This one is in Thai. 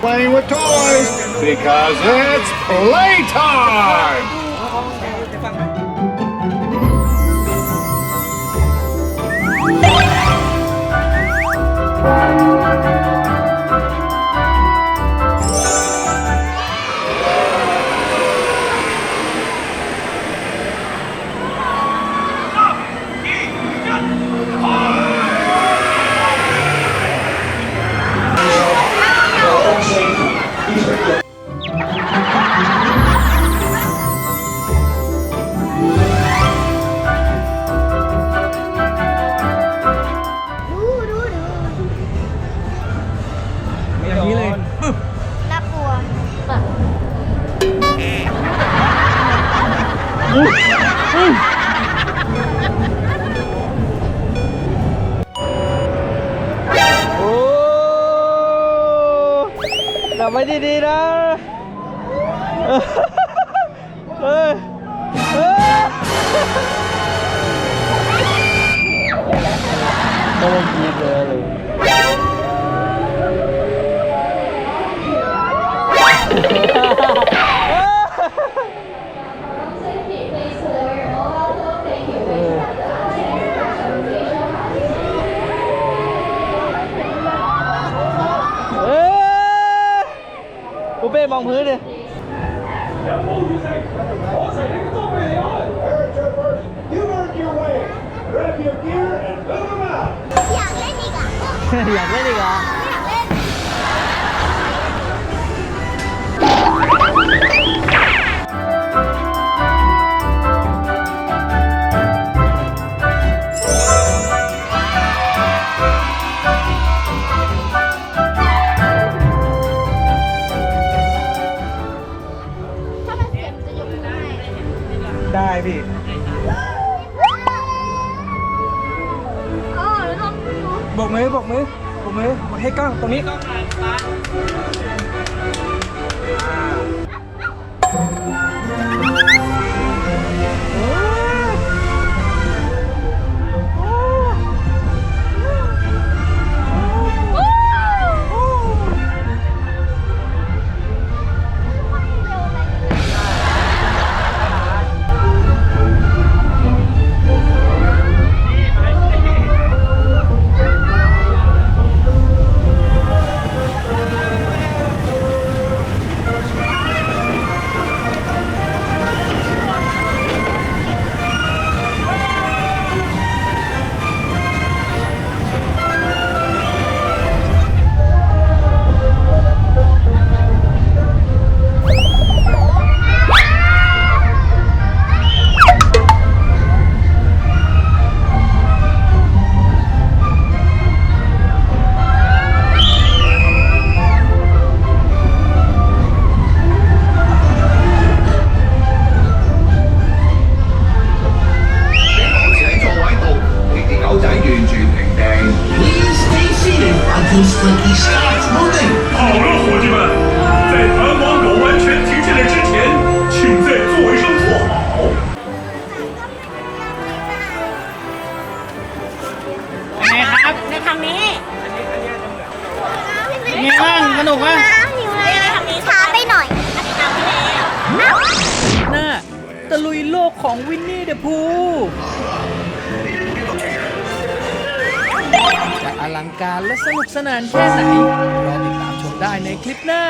Playing with toys because it's playtime. ดู โอ้จับไว้ดีๆนะ มองพื้นดิ You earned your way. Grab your gear and move them out. อยากเล่นอีกอะอยากเล่นอีกเหรออ พี่อ๋อแล้วต้องดูบอกมือบอกมือบอกมือบอกให้กล้องตรงนี้請างนี้มีบ้างสนุกไหมช้าไปหน่อยหน้าตะลุยโลกของวินนี่เดอะพูจะอลังการและสนุกสนานแค่ไหนรอติดตามชมได้ในคลิปหน้า